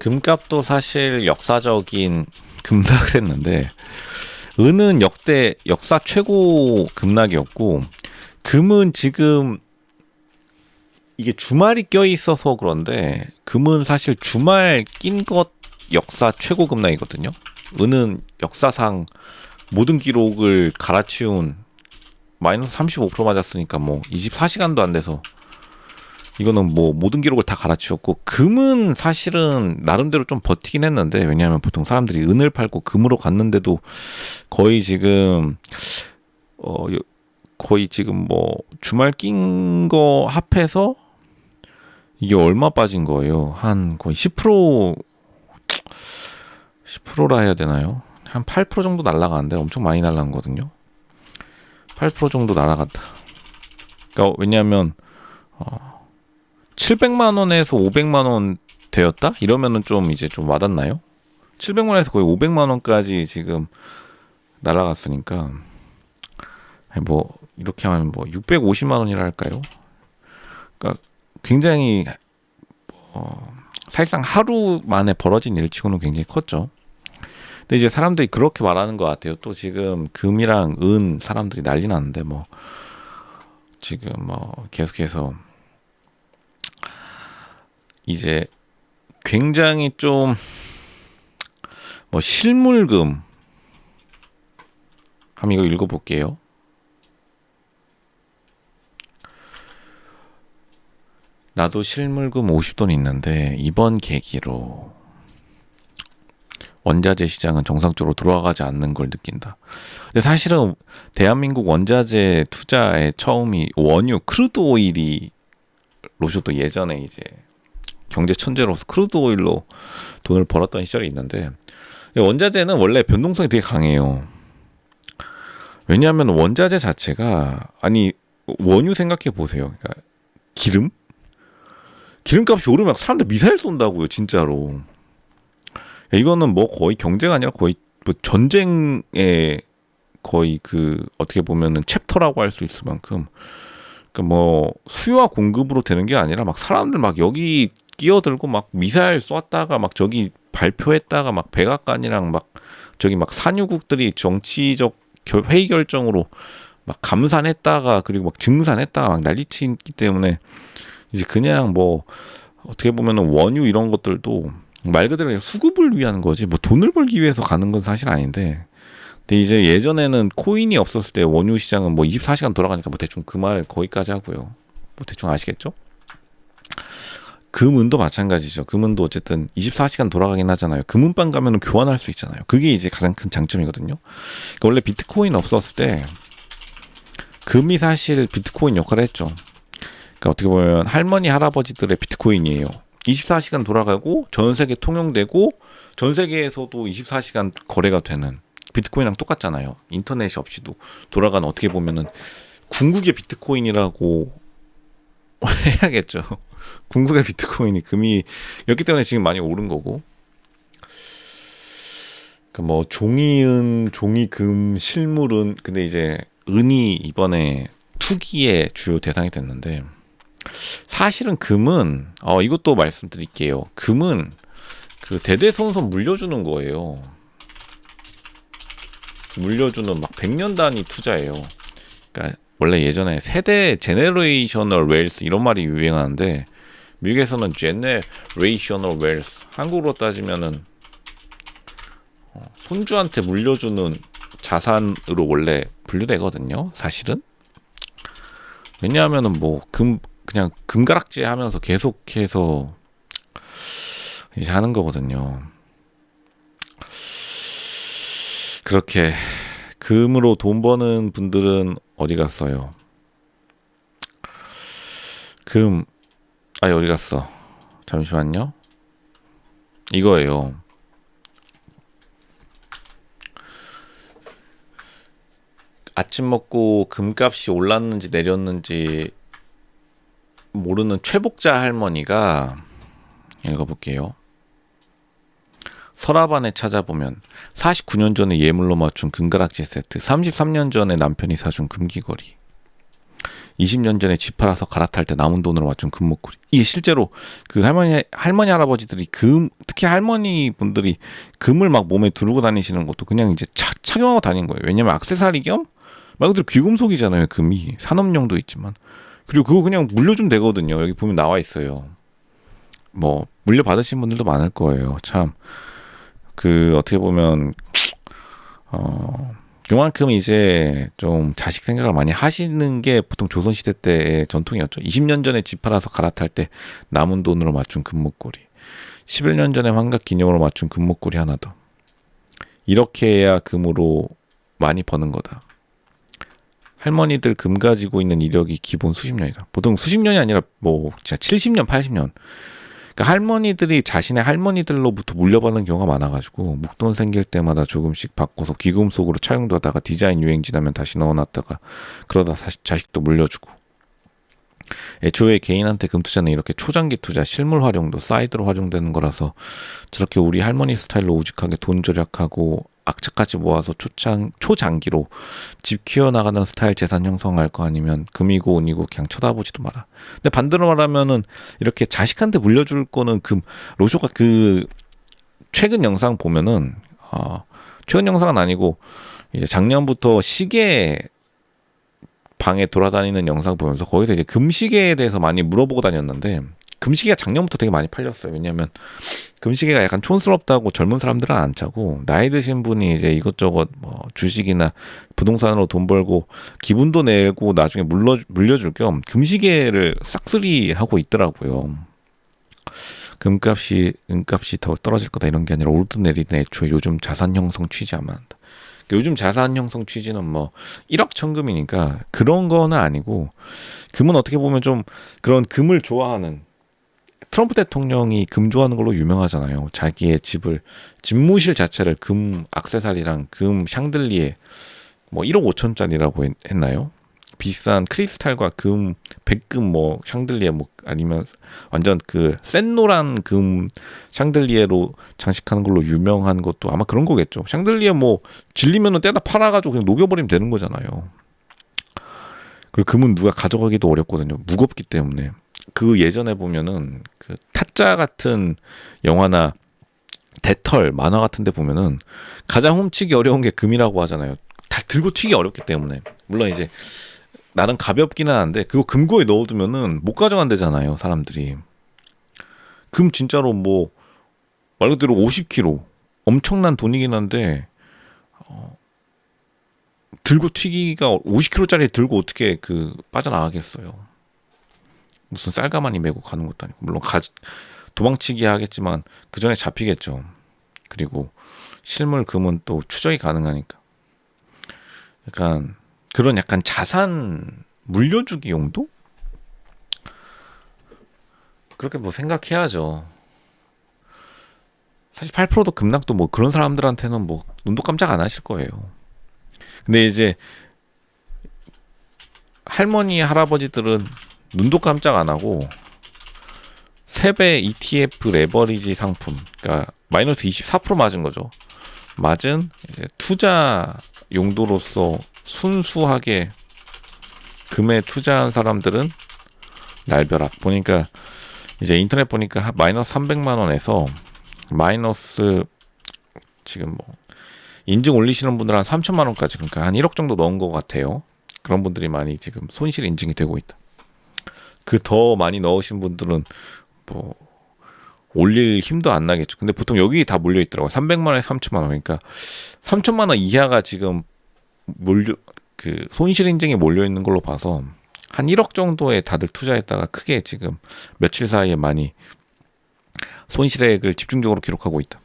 금값도 사실 역사적인 급락을 했는데 은은 역대 역사 최고 급락이었고 금은 지금 이게 주말이 껴 있어서 그런데 금은 사실 주말 낀 것 역사 최고 급락이거든요. 은은 역사상 모든 기록을 갈아치운 마이너스 35% 맞았으니까 뭐 24시간도 안 돼서 이거는 뭐 모든 기록을 다 갈아치웠고 금은 사실은 나름대로 좀 버티긴 했는데 왜냐하면 보통 사람들이 은을 팔고 금으로 갔는데도 거의 지금 어 요- 거의 지금 뭐 주말 낀 거 합해서 이게 얼마 빠진 거예요? 한 거의 10% 10%라 해야 되나요? 한 8% 정도 날라가는데 엄청 많이 날라간 거거든요. 8% 정도 날아갔다. 그러니까 왜냐하면 어, 700만 원에서 500만 원 되었다? 이러면은 좀 이제 좀 와닿나요? 700만 원에서 거의 500만 원까지 지금 날아갔으니까 뭐 이렇게 하면 뭐 650만 원이라 할까요? 그러니까 굉장히 어, 사실상 하루 만에 벌어진 일치고는 굉장히 컸죠. 근데 이제 사람들이 그렇게 말하는 것 같아요. 또 지금 금이랑 은 사람들이 난리 났는데 뭐 지금 뭐 계속해서 이제 굉장히 좀 뭐 실물금 한번 이거 읽어볼게요. 나도 실물금 50돈 있는데 이번 계기로 원자재 시장은 정상적으로 돌아가지 않는 걸 느낀다. 근데 사실은 대한민국 원자재 투자의 처음이 원유 크루드 오일이 로쇼도 예전에 이제 경제 천재로서 크루드 오일로 돈을 벌었던 시절이 있는데 원자재는 원래 변동성이 되게 강해요. 왜냐하면 원자재 자체가 아니 원유 생각해 보세요. 그러니까 기름 기름값이 오르면 사람들 미사일 쏜다고요, 진짜로. 이거는 뭐 거의 경제가 아니라 거의 뭐 전쟁의 거의 그 어떻게 보면은 챕터라고 할 수 있을 만큼 그뭐 수요와 공급으로 되는 게 아니라 막 사람들 막 여기 끼어들고 막 미사일 쐈다가 막 저기 발표했다가 막 백악관이랑 막 저기 막 산유국들이 정치적 결- 회의 결정으로 막 감산했다가 그리고 막 증산했다가 막 난리치기 때문에 이제 그냥 뭐 어떻게 보면은 원유 이런 것들도 말 그대로 수급을 위한 거지. 뭐 돈을 벌기 위해서 가는 건 사실 아닌데. 근데 이제 예전에는 코인이 없었을 때 원유 시장은 뭐 24시간 돌아가니까 뭐 대충 그 말 거기까지 하고요. 뭐 대충 아시겠죠? 금은도 마찬가지죠. 금은도 어쨌든 24시간 돌아가긴 하잖아요. 금은방 가면 은 교환할 수 있잖아요. 그게 이제 가장 큰 장점이거든요. 그러니까 원래 비트코인 없었을 때 금이 사실 비트코인 역할을 했죠. 그러니까 어떻게 보면 할머니 할아버지들의 비트코인이에요. 24시간 돌아가고 전 세계 통용되고 전 세계에서도 24시간 거래가 되는 비트코인이랑 똑같잖아요. 인터넷이 없이도 돌아가는 어떻게 보면은 궁극의 비트코인이라고 해야겠죠. 궁극의 비트코인이 금이였기 때문에 지금 많이 오른 거고. 그러니까 뭐 종이은, 종이금, 실물은 근데 이제 은이 이번에 투기의 주요 대상이 됐는데 사실은 금은 어 이것도 말씀드릴게요. 금은 그 대대손손 물려주는 거예요. 물려주는 막 100년 단위 투자예요. 그러니까 원래 예전에 세대 제네레이셔널 웨일스 이런 말이 유행하는데 미국에서는 제네레이셔널 웨일스 한국으로 따지면은 어, 손주한테 물려주는 자산으로 원래 분류되거든요. 사실은 왜냐하면은 뭐 금 그냥 금가락지 하면서 계속해서 이제 하는 거거든요. 그렇게 금으로 돈 버는 분들은 어디 갔어요? 금, 아, 어디 갔어? 잠시만요. 이거예요. 아침 먹고 금값이 올랐는지 내렸는지 모르는 최복자 할머니가 읽어볼게요. 서랍 안에 찾아보면 49년 전에 예물로 맞춘 금가락지 세트, 33년 전에 남편이 사준 금귀걸이. 20년 전에 집 팔아서 갈아탈 때 남은 돈으로 맞춘 금목걸이. 이게 실제로 그 할머니 할머니 할아버지들이 금 특히 할머니 분들이 금을 막 몸에 두르고 다니시는 것도 그냥 이제 차, 착용하고 다닌 거예요. 왜냐면 악세사리 겸 말 그대로 귀금속이잖아요. 금이 산업용도 있지만 그리고 그거 그냥 물려주면 되거든요. 여기 보면 나와 있어요. 뭐 물려 받으신 분들도 많을 거예요. 참 그 어떻게 보면 어 그만큼 이제 좀 자식 생각을 많이 하시는 게 보통 조선 시대 때의 전통이었죠. 20년 전에 집 팔아서 갈아탈 때 남은 돈으로 맞춘 금목걸이. 11년 전에 환갑 기념으로 맞춘 금목걸이 하나 더. 이렇게 해야 금으로 많이 버는 거다. 할머니들 금 가지고 있는 이력이 기본 수십 년이다. 보통 수십 년이 아니라 뭐 진짜 70년, 80년. 그러니까 할머니들이 자신의 할머니들로부터 물려받는 경우가 많아가지고 목돈 생길 때마다 조금씩 바꿔서 귀금 속으로 차용도 하다가 디자인 유행 지나면 다시 넣어놨다가 그러다 다시 자식도 물려주고. 애초에 개인한테 금 투자는 이렇게 초장기 투자, 실물 활용도 사이드로 활용되는 거라서 저렇게 우리 할머니 스타일로 우직하게 돈 절약하고 악착같이 모아서 초장 초장기로 집 키워나가는 스타일 재산 형성할 거 아니면 금이고 은이고 그냥 쳐다보지도 마라. 근데 반대로 말하면은 이렇게 자식한테 물려줄 거는 금 로쇼가 그 최근 영상 보면은 어 최근 영상은 아니고 이제 작년부터 시계 방에 돌아다니는 영상 보면서 거기서 이제 금시계에 대해서 많이 물어보고 다녔는데 금시계가 작년부터 되게 많이 팔렸어요. 왜냐하면 금시계가 약간 촌스럽다고 젊은 사람들은 안 차고 나이 드신 분이 이제 이것저것 뭐 주식이나 부동산으로 돈 벌고 기분도 내고 나중에 물려 물려줄 겸 금시계를 싹쓸이 하고 있더라고요. 금값이 은값이 더 떨어질 거다 이런 게 아니라 내리든 애초에 요즘 자산 형성 취지하면 한다. 요즘 자산 형성 취지는 뭐 1억 천금이니까 그런 거는 아니고 금은 어떻게 보면 좀 그런 금을 좋아하는 트럼프 대통령이 금 좋아하는 걸로 유명하잖아요. 자기의 집을 집무실 자체를 금 악세사리랑 금 샹들리에 뭐 1억 5천짜리라고 했, 나요 비싼 크리스탈과 금, 백금 뭐 샹들리에 뭐 아니면 완전 그 센 노란 금 샹들리에로 장식하는 걸로 유명한 것도 아마 그런 거겠죠. 샹들리에 뭐 질리면은 떼다 팔아가지고 그냥 녹여버리면 되는 거잖아요. 그리고 금은 누가 가져가기도 어렵거든요. 무겁기 때문에. 그 예전에 보면은 그 타짜 같은 영화나 대털 만화 같은 데 보면은 가장 훔치기 어려운 게 금이라고 하잖아요. 다 들고 튀기 어렵기 때문에. 물론 이제 나는 가볍기는 한데 그거 금고에 넣어두면은 못 가져간대잖아요 사람들이 금 진짜로 뭐 말 그대로 50kg 엄청난 돈이긴 한데 어, 들고 튀기가 50kg짜리 들고 어떻게 그 빠져나가겠어요 무슨 쌀가마니 메고 가는 것도 아니고 물론 가, 도망치기 하겠지만 그 전에 잡히겠죠 그리고 실물 금은 또 추적이 가능하니까 약간 그런 약간 자산 물려주기 용도? 그렇게 뭐 생각해야죠. 사실 8%도 급락도 뭐 그런 사람들한테는 뭐 눈도 깜짝 안 하실 거예요. 근데 이제 할머니 할아버지들은 눈도 깜짝 안 하고 세배 ETF 레버리지 상품, 그러니까 마이너스 24% 맞은 거죠. 맞은 투자 용도로서 순수하게 금에 투자한 사람들은 날벼락 보니까 이제 인터넷 보니까 마이너스 300만 원에서 마이너스 지금 뭐 인증 올리시는 분들 한 3천만 원까지 그러니까 한 1억 정도 넣은 것 같아요. 그런 분들이 많이 지금 손실 인증이 되고 있다. 그 더 많이 넣으신 분들은 뭐 올릴 힘도 안 나겠죠. 근데 보통 여기 다 몰려 있더라고. 300만 원에 3천만 원. 그러니까 3천만 원 이하가 지금 몰려 그 손실 인증이 몰려 있는 걸로 봐서 한 1억 정도에 다들 투자했다가 크게 지금 며칠 사이에 많이 손실액을 집중적으로 기록하고 있다.